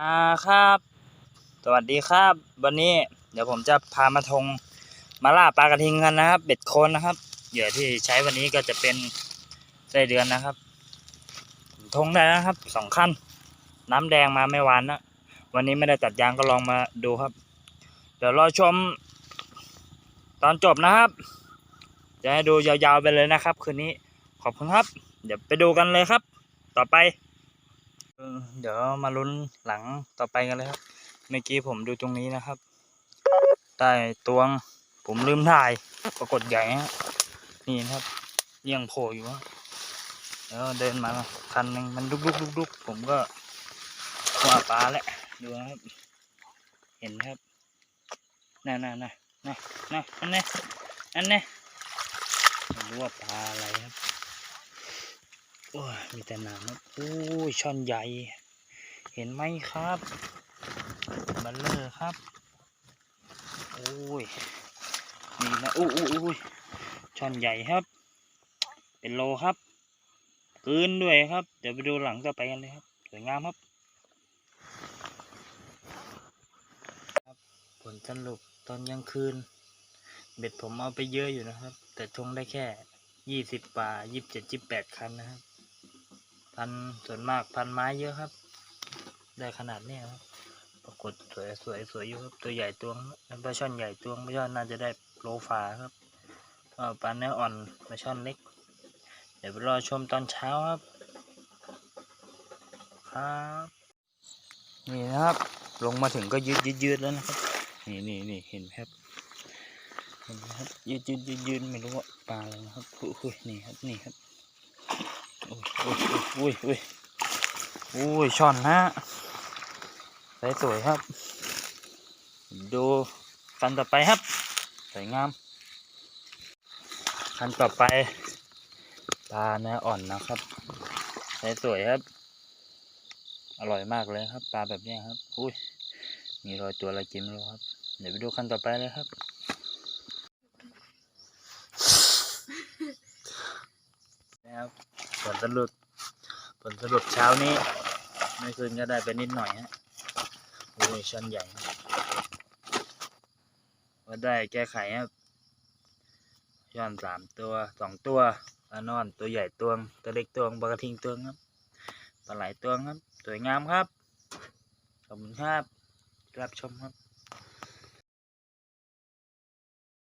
อ่าครับ สวัสดีครับ วันนี้เดี๋ยวผมจะพามาทงมาล่าปลากระทิงกันนะครับ เบ็ดโคนนะครับ เหยื่อที่ใช้วันนี้ก็จะเป็นไส้เดือนนะครับ ทงได้แล้วนะครับสองขั้น น้ำแดงมาไม่หวานนะ วันนี้ไม่ได้ตัดยางก็ลองมาดูครับ เดี๋ยวรอชม ตอนจบนะครับ จะให้ดูยาวๆไปเลยนะครับ คืนนี้ขอบคุณครับ เดี๋ยวไปดูกันเลยครับ ต่อไป เดี๋ยวมาลุ้นหลังต่อไปกันเลยครับ เมื่อกี้ผมดูตรงนี้นะครับใต้ตวงผมลืมถ่ายปรากฏใหญ่ฮะนี่นะครับยังโผล่อยู่ฮะแล้วเดินมาคันหนึ่งมันดุกดุกดุกดุกผมก็ว่าปลาแหละดูนะครับ เห็นครับน่ะน่ะน่ะน่ะน่ะอันนี้อันนี้ไม่รู้ว่าปลาอะไรครับ โอ้ยมีแต่หนามครับโอ้ยช่อนใหญ่ เห็นไหมครับบัลเลอร์ครับโอ้ยนี่นะอู้อู้อู้ยช่อนใหญ่ครับ เป็นโลครับกืนด้วยครับ เดี๋ยวไปดูหลังต่อไปกันเลยครับ สวยงามครับ ครับ ผลสรุปตอนยังคืน เบ็ดผมเอาไปเยอะอยู่นะครับ แต่ทงได้แค่ยี่สิบป่ายี่สิบเจ็ดยี่สิบแปดคันนะครับ พันส่วนมากพันไม้เยอะครับ ได้ขนาดนี้ครับปรากฏสวยสวยสวยอยู่ครับตัวใหญ่ตัวงปลาช่อนใหญ่ตัวงปลาช่อนน่าจะได้โลฟาครับปลาเนื้ออ่อนปลาช่อนเล็ก เดี๋ยวไปรอชมตอนเช้าครับ ครับนี่นะครับ ลงมาถึงก็ยืดยืดยืดแล้วนะครับ นี่นี่นี่เห็นไหมครับเห็นไหมครับยืดยืดยืดยืดไม่รู้ว่าปลาอะไรนะครับอุ้ยนี่ครับนี่ครับ อุ้ยอุ้ยอุ้ยอุ้ยช่อนฮะสวยสวยครับ ดูคันต่อไปครับสวยงามคันต่อไปปลาเนื้ออ่อนนะครับสวยสวยครับ อร่อยมากเลยครับ ปลาแบบเนี้ยครับอุ้ยมีรอยตัวอะไรกินรู้ครับ เดี๋ยวไปดูคันต่อไปเลยครับนะครับ ผลสรุป ผลสรุปเช้านี้เมื่อคืนก็ได้ไปนิดหน่อยฮะโอ้ยช้นใหญ่ครับก็ได้แก้ไขครับช้อนสามตัวสองตัวปลานอนตัวใหญ่ตัวงตัวเล็กตัวงปลากระทิงตัวงครับปลาไหลตัวงครับ สวยงามครับ ขอบคุณครับ รับชมครับ